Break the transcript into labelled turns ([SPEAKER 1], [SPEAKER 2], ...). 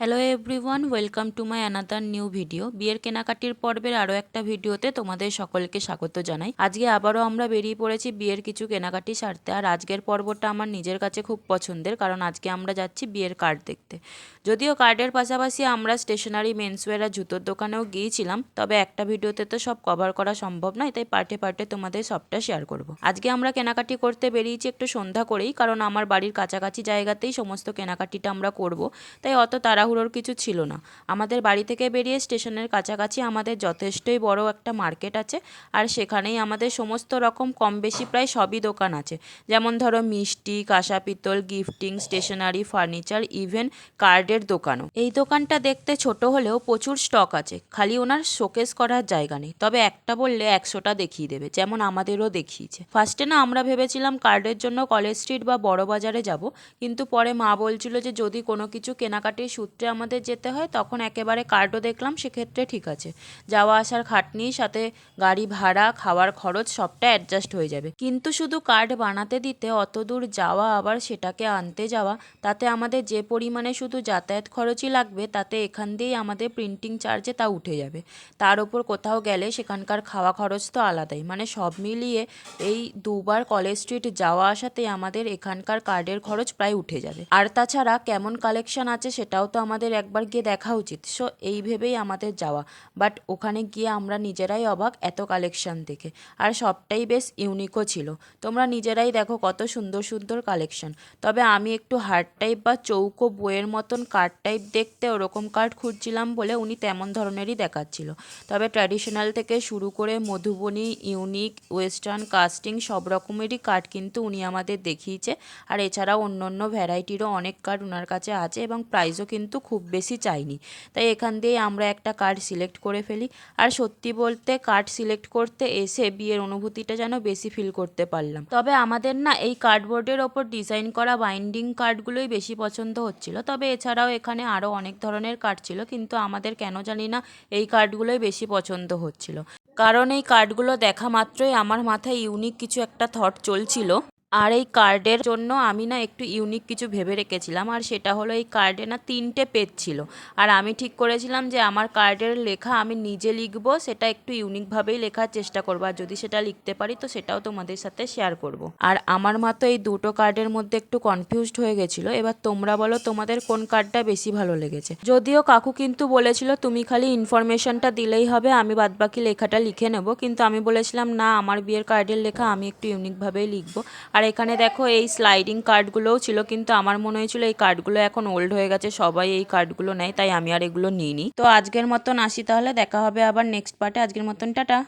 [SPEAKER 1] Hello everyone welcome to my another new video বিয়ের কেনাকাটির পর্বের আরও একটা ভিডিওতে তোমাদের সকলকে স্বাগত জানাই। আজকে আবারও আমরা বেরিয়ে পড়েছি বিয়ের কিছু কেনাকাটি সারতে। আর আজকের পর্বটা আমার নিজের কাছে খুব পছন্দের, কারণ আজকে আমরা যাচ্ছি বিয়ের কার্ড দেখতে। যদিও কার্ডের পাশাপাশি আমরা স্টেশনারি মেন্সওয়্যার আর জুতোর দোকানেও গিয়েছিলাম, তবে একটা ভিডিওতে তো সব কভার করা সম্ভব নয়, তাই পার্টে পার্টে তোমাদের সবটা শেয়ার করব। আজকে আমরা কেনাকাটি করতে বেরিয়েছি একটু সন্ধ্যা করেই, কারণ আমার বাড়ির কাছাকাছি জায়গাতেই সমস্ত কেনাকাটিটা আমরা করব, তাই অত তাড়াহুড়োর কিছু ছিল না। আমাদের বাড়ি থেকে বেরিয়ে স্টেশনের কাছাকাছি আমাদের যথেষ্টই বড় একটা মার্কেট আছে আর সেখানেই আমাদের সমস্ত রকম কম বেশি প্রায় সবই দোকান আছে। যেমন ধরো মিষ্টি, কাঁসা পিতল, গিফটিং, স্টেশনারি, ফার্নিচার, ইভেন কার্ডের দোকানও। এই দোকানটা দেখতে ছোট হলেও প্রচুর স্টক আছে। খালি ওনার শোকেস করার জায়গা নেই। তবে একটা বললে একশোটা দেখিয়ে দেবে, যেমন আমাদেরও দেখিয়েছে। ফার্স্টে না আমরা ভেবেছিলাম কার্ডের জন্য কলেজ স্ট্রিট বা বড় বাজারে যাব, কিন্তু পরে মা বলছিল যে যদি কোনো কিছু কেনাকাটির সূত্রে আমাদের যেতে হয়, তখন একেবারে কার্ডও দেখলাম, সেক্ষেত্রে ঠিক আছে। যাওয়া আসার খাটনি, সাথে গাড়ি ভাড়া, খাওয়ার খরচ, সবটা অ্যাডজাস্ট হয়ে যাবে। কিন্তু শুধু কার্ড বানাতে দিতে, অত দূর যাওয়া আবার সেটাকে আনতে যাওয়া, তাতে আমাদের যে পরিমাণে শুধু যাতায়াত খরচই লাগবে, তাতে এখান দিয়েই আমাদের প্রিন্টিং চার্জে তা উঠে যাবে। তার ওপর কোথাও গেলে সেখানকার খাওয়া খরচ তো আলাদাই। মানে সব মিলিয়ে এই দুবার কলেজ স্ট্রিট যাওয়া আসাতে আমাদের এখানকার কার্ডের খরচ প্রায় উঠে যাবে। আর তাছাড়া কেমন কালেকশন আছে সেটাও তো আমাদের একবার গিয়ে দেখা উচিত। সো এই ভেবেই আমাদের যাওয়া। বাট ওখানে গিয়ে আমরা নিজেরাই অবাক এত কালেকশন দেখে। আর সবটাই বেশ ইউনিকও ছিল। তোমরা নিজেরাই দেখো কত সুন্দর সুন্দর কালেকশন তবে আমি একটু হার্ড টাইপ বা চৌকো বইয়ের মতন কার্ড টাইপ দেখতে ওরকম কার্ড খুঁজছিলাম বলে উনি তেমন ধরনেরই দেখাচ্ছিল। তবে ট্র্যাডিশনাল থেকে শুরু করে মধুবনী ইউনিক ওয়েস্টার্ন কাস্টিং সব রকমেরই কার্ড কিন্তু উনি আমাদের দেখিয়েছে। আর এছাড়াও অন্য অন্য ভ্যারাইটিরও অনেক কার্ড ওনার কাছে আছে এবং প্রাইসও কিন্তু খুব বেশি চাইনি। তাই এখান দিয়ে আমরা একটা কার্ড সিলেক্ট করে ফেলি। আর সত্যি বলতে কার্ড সিলেক্ট করতে এসে বিয়ের অনুভূতিটা যেন বেশি ফিল করতে পারলাম। তবে আমাদের না এই কার্ডবোর্ডের ওপর ডিজাইন করা বাইন্ডিং কার্ডগুলোই বেশি পছন্দ হচ্ছিল। তবে এছাড়াও এখানে আরও অনেক ধরনের কার্ড ছিল, কিন্তু আমাদের কেন জানি না এই কার্ডগুলোই বেশি পছন্দ হচ্ছিল। কারণ এই কার্ডগুলো দেখা মাত্রই আমার মাথায় ইউনিক কিছু একটা থট চলছিল। আর এই কার্ডের জন্য আমি না একটু ইউনিক কিছু ভেবে রেখেছিলাম, আর সেটা হলো এই কার্ডে না তিনটে পেজ ছিল। আর আমি ঠিক করেছিলাম যে আমার কার্ডের লেখা আমি নিজে লিখব, সেটা একটু ইউনিকভাবেই লেখার চেষ্টা করব, আর যদি সেটা লিখতে পারি তো সেটাও তোমাদের সাথে শেয়ার করব। আর আমার মা তো এই দুটো কার্ডের মধ্যে একটু কনফিউজড হয়ে গেছিল, এবার তোমরা বলো তোমাদের কোন কার্ডটা বেশি ভালো লেগেছে। যদিও কাকু কিন্তু বলেছিল তুমি খালি ইনফরমেশনটা দিলেই হবে, আমি বাদবাকি লেখাটা লিখে নেব, কিন্তু আমি বলেছিলাম না, আমার বিয়ের কার্ডের লেখা আমি একটু ইউনিকভাবেই লিখব। আর এখানে দেখো এই স্লাইডিং কার্ডগুলোও ছিল, কিন্তু আমার মনে হয়েছিল এই কার্ডগুলো এখন ওল্ড হয়ে গেছে, সবাই এই কার্ডগুলো নেয়, তাই আমি আর এগুলো নিইনি। তো আজকের মতন আসি তাহলে, দেখা হবে আবার নেক্সট পার্টে আজকের মতন, টাটা!